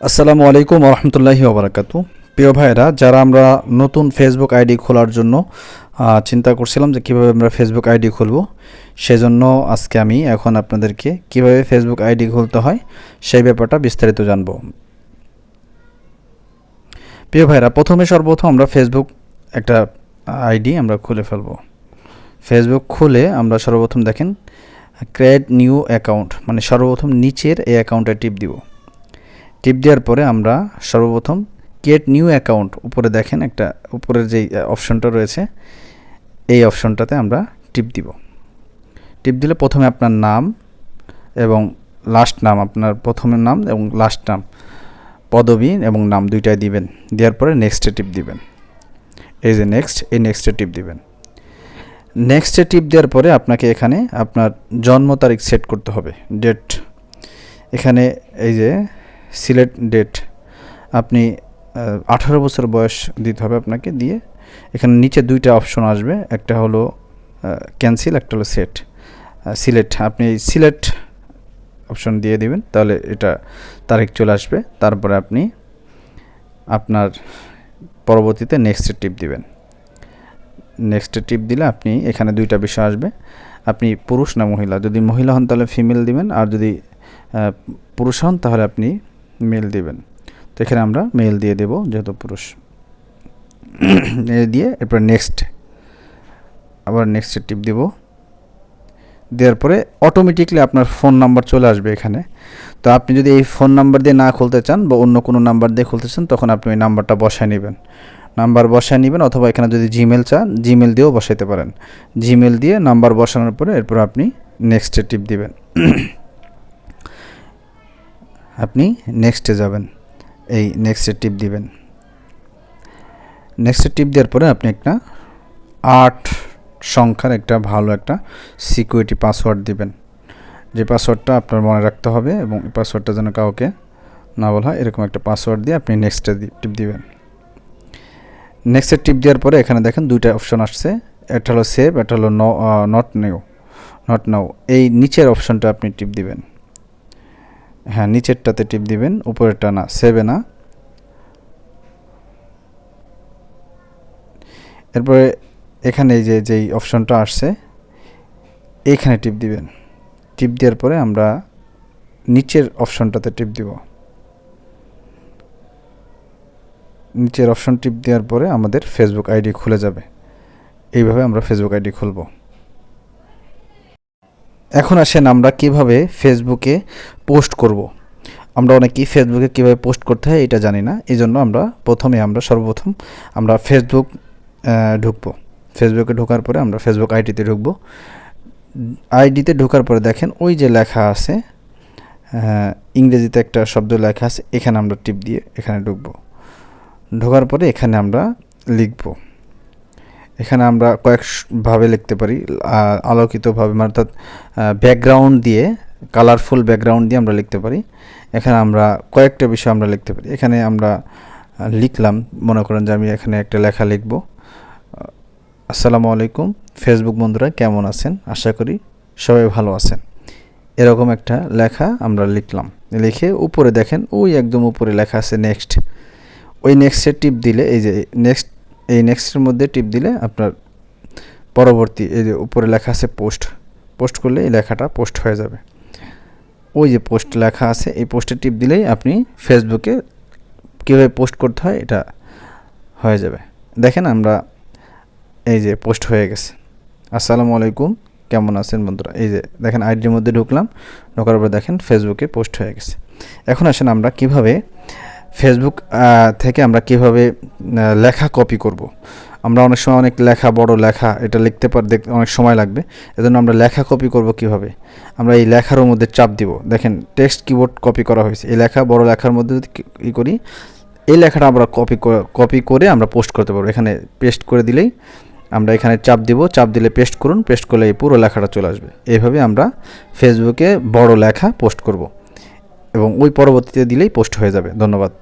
আসসালামু আলাইকুম রহমতুল্লাহি ওবরাকাতু প্রিয় ভাইরা যারা আমরা নতুন ফেসবুক আইডি খোলার জন্য চিন্তা করছিলাম যে কীভাবে আমরা ফেসবুক আইডি খুলব, সেজন্য আজকে আমি এখন আপনাদেরকে কীভাবে ফেসবুক আইডি খুলতে হয়, সেই ব্যাপারটা বিস্তারিত জানব। প্রিয় ভাইরা প্রথমে সর্বপ্রথম আমরা ফেসবুক একটা আইডি আমরা খুলে ফেলব। ফেসবুক খুলে আমরা সর্বপ্রথম দেখেন ক্রিয়েট নিউ অ্যাকাউন্ট মানে সর্বপ্রথম নিচের এই অ্যাকাউন্টে টিপ দিব। টিপ দেওয়ার পরে আমরা সর্বপ্রথম ক্রিয়েট নিউ অ্যাকাউন্ট উপরে দেখেন একটা উপরের যেই অপশনটা রয়েছে, এই অপশনটাতে আমরা টিপ দিব। টিপ দিলে প্রথমে আপনার নাম এবং লাস্ট নাম, আপনার প্রথমের নাম এবং লাস্ট নাম, পদবী এবং নাম দুইটাই দিবেন। দেওয়ার পরে নেক্সটে টিপ দিবেন। এই যে নেক্সট এই নেক্সটে টিপ দিবেন। নেক্সটে টিপ দেওয়ার পরে আপনাকে এখানে আপনার জন্ম তারিখ সেট করতে হবে ডেট এখানে এই যে সিলেক্ট ডেট আপনি আঠারো বছর বয়স দিতে হবে আপনাকে দিয়ে এখানে নিচে দুইটা অপশন আসবে। একটা হলো ক্যান্সেল একটা হলো সেট সিলেট, আপনি সিলেট অপশন দিয়ে দিবেন, তাহলে এটা তারিখ চলে আসবে। তারপরে আপনি আপনার পরবর্তীতে নেক্সট টিপ দিবেন। নেক্সট টিপ দিলে আপনি, এখানে দুইটা বিষয় আসবে। আপনি পুরুষ না মহিলা? যদি মহিলা হন তাহলে ফিমেল দিবেন, আর যদি পুরুষ হন তাহলে আপনি মেল দিবেন। তো এখানে আমরা মেল দিয়ে দেব, যেহেতু পুরুষ। দিয়ে এরপর নেক্সট আবার নেক্সট টিপ দিব। দেওয়ার পরে অটোমেটিকলি আপনার ফোন নাম্বার চলে আসবে এখানে। তো আপনি যদি এই ফোন নাম্বার দিয়ে না খুলতে চান বা অন্য কোনো নাম্বার দিয়ে খুলতে চান, তখন আপনি ওই নাম্বারটা বসায় নেবেন। নাম্বার বসায় নেবেন অথবা এখানে যদি জিমেল চান জিমেল দিয়েও বসাইতে পারেন। জিমেল দিয়ে নাম্বার বসানোর পরে এরপর আপনি নেক্সটে টিপ দিবেন। আপনি নেক্সটে যাবেন। এই নেক্সটে টিপ দিবেন। নেক্সটে টিপ দেওয়ার পরে আপনি একটা আট সংখ্যার একটা ভালো একটা সিকিউরিটি পাসওয়ার্ড দিবেন। যে পাসওয়ার্ডটা আপনার মনে রাখতে হবে এবং এই পাসওয়ার্ডটা যেন কাউকে না বলা হয়, এরকম একটা পাসওয়ার্ড দিয়ে আপনি নেক্সটে টিপ দিবেন। নেক্সটে টিপ দেওয়ার পরে এখানে দেখেন দুইটা অপশন আসছে। একটা হলো সেভ একটা হলো নট নিউ নট নাও এই নিচের অপশনটা আপনি টিপ দিবেন। হ্যাঁ নিচেরটাতে টিপ দিবেন, উপরেরটা না, সেভে না। এরপরে এখানে এই যে, যেই অপশনটা আসছে, এইখানে টিপ দিবেন। টিপ দেওয়ার পরে আমরা নিচের অপশনটাতে টিপ দিব। নিচের অপশন টিপ দেওয়ার পরে আমাদের ফেসবুক আইডি খুলে যাবে। এইভাবে আমরা ফেসবুক আইডি খুলব। এখন আসেন আমরা কীভাবে ফেসবুকে পোস্ট করব। আমরা অনেকেই ফেসবুকে কীভাবে পোস্ট করতে হয় এটা জানি না। এই জন্য আমরা প্রথমে আমরা সর্বপ্রথম আমরা ফেসবুক ঢুকবো। ফেসবুকে ঢোকার পরে আমরা ফেসবুক আইডিতে ঢুকবো। আইডিতে ঢোকার পরে দেখেন ওই যে লেখা আছে ইংরেজিতে একটা শব্দ লেখা আছে, এখানে আমরা টিপ দিয়ে এখানে ঢুকবো। ঢোকার পরে এখানে আমরা লিখব। এখানে আমরা কয়েকভাবে লিখতে পারি আলোকিতভাবে, অর্থাৎ ব্যাকগ্রাউন্ড দিয়ে কালারফুল ব্যাকগ্রাউন্ড দিয়ে আমরা লিখতে পারি। এখানে আমরা কয়েকটা বিষয় আমরা লিখতে পারি। এখানে আমরা লিখলাম, মনে করেন যে আমি এখানে একটা লেখা লিখব। আসসালামু আলাইকুম। ফেসবুক বন্ধুরা, কেমন আছেন? আশা করি সবাই ভালো আছেন। এরকম একটা লেখা আমরা লিখলাম। লিখে উপরে দেখেন, ওই একদম উপরে লেখা আছে নেক্সট ওই নেক্সটে টিপ দিলে, এই যে নেক্সট এই নেক্সটের মধ্যে টিপ দিলে আপনার পরবর্তী এই যে উপরে লেখা আছে পোস্ট পোস্ট করলে এই লেখাটা পোস্ট হয়ে যাবে। ওই যে পোস্ট লেখা আছে, এই পোস্টে টিপ দিলেই আপনি ফেসবুকে কীভাবে পোস্ট করতে হয় এটা হয়ে যাবে। দেখেন আমরা এই যে পোস্ট হয়ে গেছে। আসসালামু আলাইকুম, কেমন আছেন বন্ধুরা? এই যে দেখেন আইডির মধ্যে ঢুকলাম, ঢোকার পর দেখেন ফেসবুকে পোস্ট হয়ে গেছে। এখন আসেন আমরা কীভাবে ফেসবুক থেকে আমরা কীভাবে লেখা কপি করব। আমরা অনেক সময় অনেক লেখা, বড় লেখা, এটা লিখতে পার দেখতে অনেক সময় লাগবে। এজন্য আমরা লেখা কপি করব কীভাবে? আমরা এই লেখার মধ্যে চাপ দিব। দেখেন টেক্সট কিবোর্ড কপি করা হয়েছে। এই লেখা, বড় লেখার মধ্যে যদি ই করি, এই লেখাটা আমরা কপি কপি করে আমরা পোস্ট করতে পারব। এখানে পেস্ট করে দিলেই আমরা এখানে চাপ দিব। চাপ দিলে পেস্ট করুন পেস্ট করলে এই পুরো লেখাটা চলে আসবে। এইভাবে আমরা ফেসবুকে বড় লেখা পোস্ট করব। এবং ওই পরবর্তীতে দিলেই পোস্ট হয়ে যাবে। ধন্যবাদ।